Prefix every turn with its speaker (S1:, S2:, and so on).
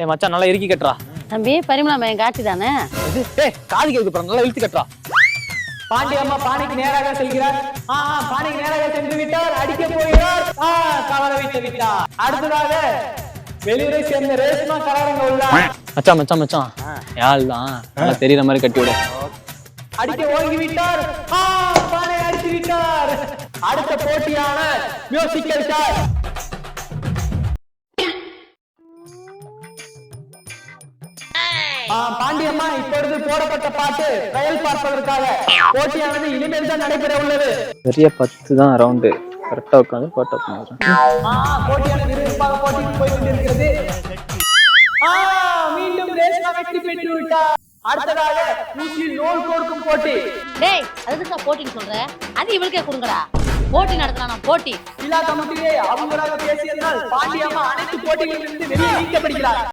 S1: ஏய் மச்சான் நல்லா இறுக்கி கட்டுறா.
S2: தம்பி பரிமளா மையம் காட்டி தானே?
S1: ஏய் காது கேக்கு பாரு நல்லா இழுத்து கட்டுறா.
S3: பாண்டி அம்மா பானைக்கு நேராக செல்கிறார். ஆ ஆ, பானைக்கு நேராக சென்று விட்டார் அடிக்க போகிறார். ஆ கவலை வைத்து விட்டார். அடுத்ததாக வெளியூரை சேர்ந்த ரேஷ்மா கலரங்க உள்ளார்.
S1: மச்சான் மச்சான் மச்சான். யாழ் தான் நல்லா தெரியற மாதிரி கட்டி விடு.
S3: அடிக்க ஓங்கி விட்டார். ஆ பானை அடித்து விட்டார். அடுத்த போட்டியான மியூசிக்கல் பாண்டியம்மா இப்பொழுது போடப்பட்ட பாட்டு ட்ரையல் பார்ப்பதற்காக. போட்டியானது இனிமேல் தான் நடைபெற உள்ளது.
S1: பெரிய பத்து தான் ரவுண்டு கரெக்டா உட்காந்து பாட்டு
S3: போட்டியானது விறுவிறுப்பாக போட்டிக்கு போய் கொண்டிருக்கிறது ஆ, மீண்டும் ரேஷ்மா வெற்றி பெற்று விட்டார். அடுத்ததாக ஊசியில் நூல் கோர்க்கும் போட்டி.
S2: டேய் அதுக்கு நான் போட்டின்னு சொல்றேன் அது இவளுக்கே கொடுங்கடா. போட்டி நடத்தலாம் போட்டி.
S3: விழா கமிட்டியே அவங்களாக பாண்டியம்மா அனைத்து போட்டிகளிலிருந்து வெளியே நீக்கப்படுகிறார்.